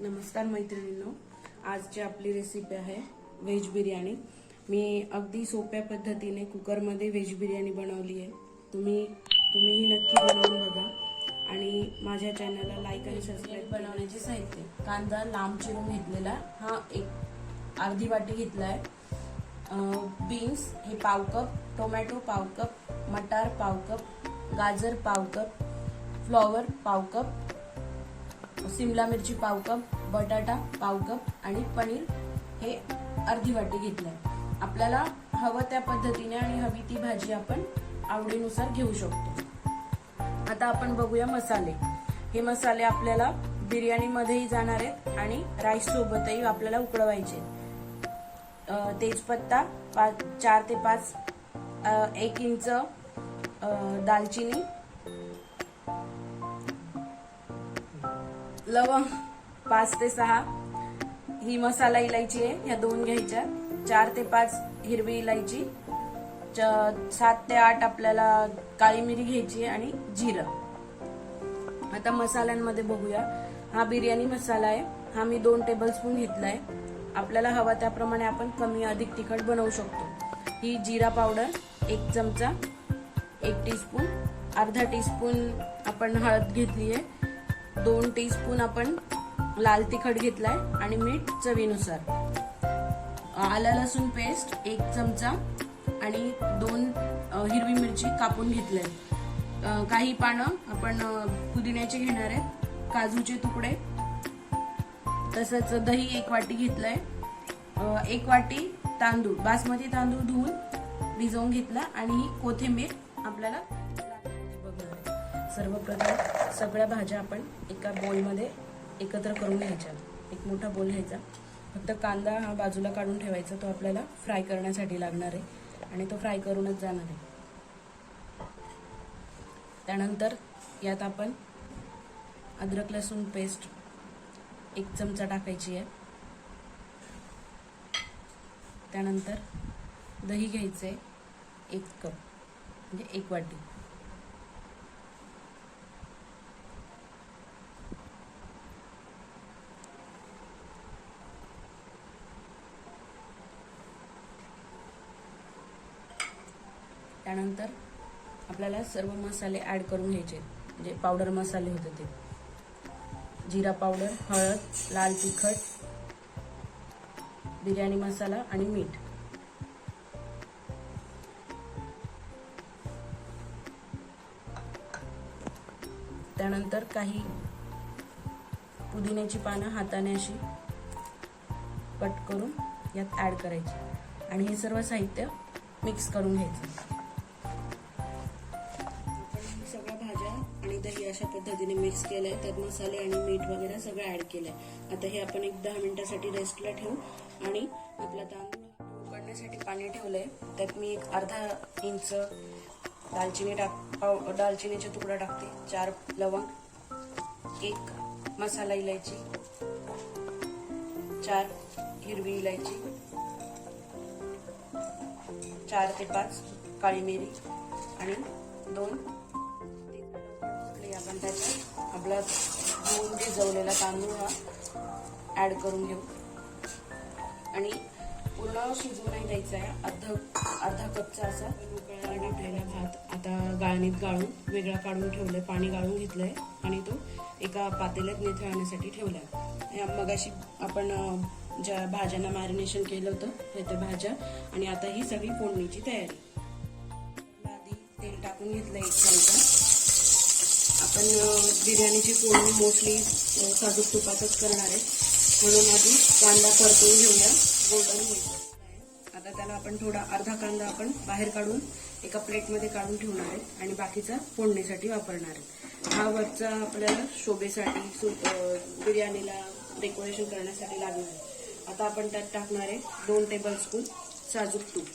नमस्कार मैत्रिणींनो आजची आपली रेसिपी आहे व्हेज बिर्याणी मी अगदी सोप्या पद्धतीने कुकरमध्ये व्हेज बिर्याणी बनवली आहे. तुम्ही तुम्हीही नक्की बनवून बघा आणि माझ्या चॅनलला लाईक आणि सबस्क्राईब बनवण्याचे साहित्य. कांदा लांब चिरून घेतलेला हा एक अर्धी वाटी घेतला आहे बीन्स हे पाव कप टोमॅटो पाव कप मटार पाव कप गाजर पाव कप फ्लॉवर पाव कप सिमला मिरची पाव कप बटाटा पाव कप आणि पनीर हे अर्धी वाटी घेतलंय. आपल्याला हवं त्या पद्धतीने आणि हवी ती भाजी आपण आवडीनुसार घेऊ शकतो. आता आपण बघूया मसाले. हे मसाले आपल्याला बिर्याणीमध्येही जाणार आहेत आणि राईस सोबतही आपल्याला उकळवायचे तेजपत्ता पाच चार ते पाच एक इंच दालचिनी लवंग पाच ते सहा. ही मसाला इलायची आहे ह्या दोन घ्यायच्या. चार ते पाच हिरवी इलायची. च- सात ते आठ आपल्याला काळी मिरी घ्यायची आहे आणि जिरं. आता मसाल्यांमध्ये बघूया. हा बिर्याणी मसाला आहे. हा मी दोन टेबलस्पून घेतला घेतलाय. आपल्याला हवा त्याप्रमाणे आपण कमी अधिक तिखट बनवू शकतो. ही जिरा पावडर एक चमचा एक टीस्पून अर्धा टीस्पून आपण हळद घेतली आहे. दोन टीस्पून आपण लाल तिखट घेतलाय आणि मीठ चवीनुसार. आला लसूण पेस्ट एक चमचा आणि दोन हिरवी मिरची कापून घेतले काही पानं आपण पुदिन्याचे घेणार आहेत काजूचे तुकडे. तसंच दही एक वाटी घेतलंय. एक वाटी तांदूळ बासमती तांदूळ धुवून भिजवून घेतला आणि ही कोथिंबीर आपल्याला सर्वप्रथम सगळ्या भाज्या आपण एका बोलमध्ये एकत्र करून घ्यायच्या. एक मोठा बोल घ्यायचा. फक्त कांदा हा बाजूला काढून ठेवायचा. तो आपल्याला फ्राय करण्यासाठी लागणार आहे. आणि तो फ्राय करूनच जाणार आहे. त्यानंतर यात आपण अद्रक लसूण पेस्ट एक चमचा टाकायची आहे. त्यानंतर दही घ्यायचं आहे एक कप म्हणजे एक वाटी. त्यानंतर आपल्याला सर्व मसाले ॲड करून घ्यायचे. जे पावडर मसाले होते ते. जिरा पावडर हळद लाल तिखट बिर्याणी मसाला आणि मीठ. त्यानंतर काही पुदिन्याची पानं हाताने अशी कट करून यात ॲड करायची. आणि हे सर्व साहित्य मिक्स करून घ्यायचं. आणि अशा पद्धतीने मिक्स केलंय. त्यात मसाले आणि मीठ वगैरे सगळं ऍड केलंय. आता हे आपण एक दहा मिनिटासाठी रेस्टला ठेवू. आणि आपला तांदूळ उकडण्यासाठी पाणी ठेवलंय. त्यात मी एक अर्धा इंच दालचिनी टाक पाव दालचिनीचा तुकडा टाकते. चार लवंग एक मसाला इलायची चार हिरवी इलायची चार ते पाच काळी मिरी आणि दोन आपण त्याच्यात आपला धुवून भिजवलेला तांदूळ हा ऍड करून घेऊ. आणि पूर्ण शिजवू नाही द्यायचा आहे. अर्धा अर्धा कपचा असा उकळाने ठेवला भात आता गाळणीत गाळून वेगळा काढून ठेवलंय. पाणी गाळून घेतलंय आणि तो एका पातेल्यात निथळण्यासाठी ठेवलाय. या मगाशी आपण ज्या भाज्यांना मॅरिनेशन केलं होतं हे त्या भाज्या आणि आता ही सगळी फोडणीची तयारी. आधी तेल टाकून घेतलं एक चमचा पण बिर्याणीची फोडणी मोस्टली साजूक तुपातच करणार आहे. म्हणून आधी कांदा परतून घेऊया. गोल्डन होईल. आता त्याला आपण थोडा अर्धा कांदा आपण बाहेर काढून एका प्लेटमध्ये काढून ठेवणार आहे आणि बाकीचा फोडणीसाठी वापरणार आहे. हा वरचा आपल्याला शोभेसाठी सु- बिर्याणीला डेकोरेशन करण्यासाठी लागणार आहे. आता आपण त्यात टाकणार आहे दोन टेबल स्पून साजूक तूप.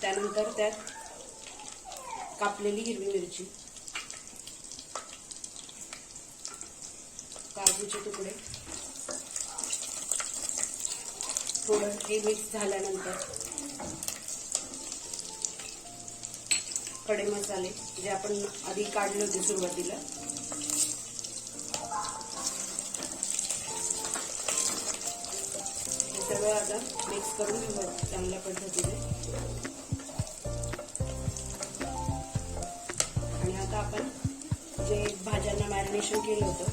त्यानंतर त्यात कापलेली हिरवी मिरची. काजूचे तुकडे. थोडं हे मिक्स झाल्यानंतरकडे मसाले जे आपण आधी काढले होते सुरुवातीला. सगळं आता मिक्स करून घेऊ चांगल्या पद्धतीने. आता आपण जे भाज्यांना मॅरिनेशन केलं होतं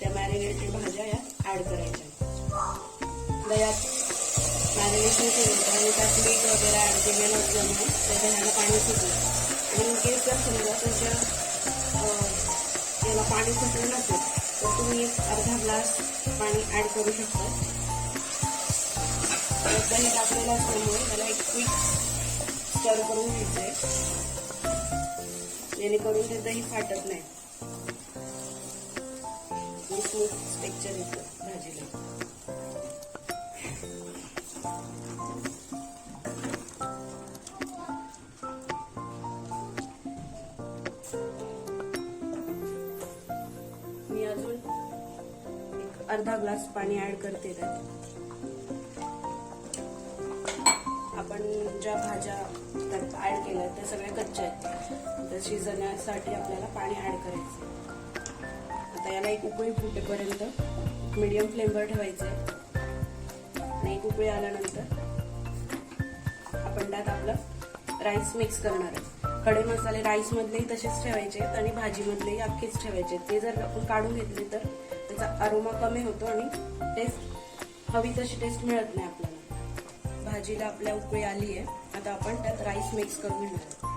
त्या मॅरिनेटेड भाज्या यात ऍड करायच्या दह्यात मॅरिनेशन केलं होतं आणि त्यात मीठ वगैरे ऍड केलेलं असल्यामुळे त्या दह्याला पाणी सुटलं. आणि इन केस जर समजा तुमच्या याला पाणी सुटलं नसेल तर तुम्ही एक अर्धा ग्लास पाणी ऍड करू शकता. तर दही टाकलेलं असल्यामुळे त्याला एक क्विक स्टर करून घ्यायचं आहे. जेणेकरून ते दही फाटत नाही. स्मूथ टेक्चर येतं भाजीला. मी अजून एक अर्धा ग्लास पाणी ऍड करते त्यात. आपण ज्या भाज्या त्यात ऍड केल्या त्या सगळ्या कच्च्या आहेत. आता शिजण्यासाठी आपल्याला पाणी ऍड करायचं आता याला एक उकळी फुटेपर्यंत मिडियम फ्लेमवर ठेवायचं आहे आणि एक उकळी आल्यानंतर आपण त्यात आपलं राईस मिक्स करणार आहे. खडे मसाले राईस मधलेही तसेच ठेवायचे आहेत आणि भाजीमधलेही अख्खेच ठेवायचे आहेत. ते जर आपण काढून घेतले तर त्याचा अरोमा कमी होतो आणि टेस्ट हवी तशी टेस्ट मिळत नाही आपल्याला. भाजीला आपल्या उकळी आली आहे आता आपण त्यात राईस मिक्स करून घेणार आहे.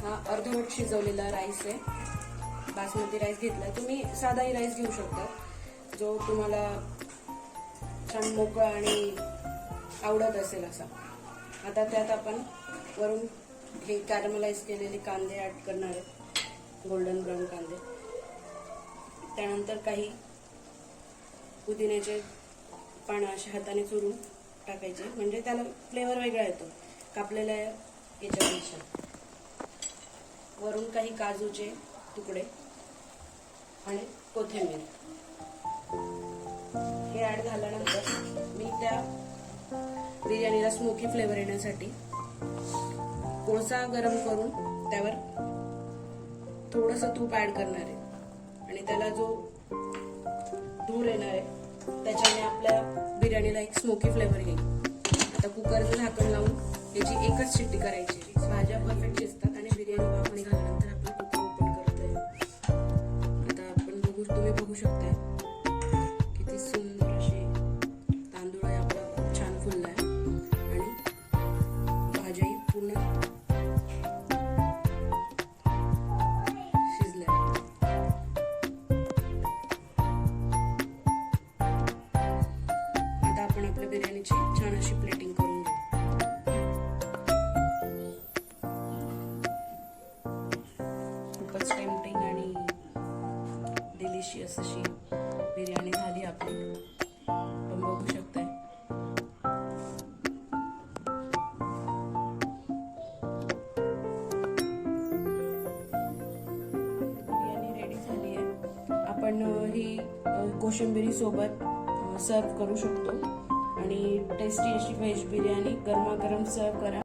हा अर्धवट शिजवलेला राईस आहे. बासमती राईस घेतला. तुम्ही साधाही राईस घेऊ शकता. जो तुम्हाला छान मोकळा आणि आवडत असेल असा. आता त्यात आपण वरून हे कॅरमलाइज केलेले कांदे ॲड करणार आहेत गोल्डन ब्राऊन कांदे. त्यानंतर काही पुदिन्याचे पानं अशा हाताने चुरून टाकायचे. म्हणजे त्याला फ्लेवर वेगळा येतो. कापलेल्या याच्यापेक्षा. वरून काही काजूचे तुकडे आणि कोथिंबीर. हे ऍड झाल्यानंतर मी त्या बिर्याणीला स्मोकी फ्लेवर येण्यासाठी कोळसा गरम करून त्यावर थोडस तूप ऍड करणार आहे. आणि त्याला जो धूर येणार आहे त्याच्याने आपल्या बिर्याणीला एक स्मोकी फ्लेवर येईल. आता कुकरचं झाकण लावून त्याची एकच शिट्टी करायची भाज्या परफेक्ट शिजतात निघाल्यानंतर आपण कुकर ओपन करतोय. आता आपण बघू तुम्ही बघू शकताय. डिलिशियस अशी बिर्याणी झाली आपली. पण बघू शकताय. बिर्याणी रेडी झाली आहे. आपण ही कोशिंबिरी सोबत सर्व करू शकतो. आणि टेस्टी अशी व्हेज बिर्याणी गरमागरम सर्व करा.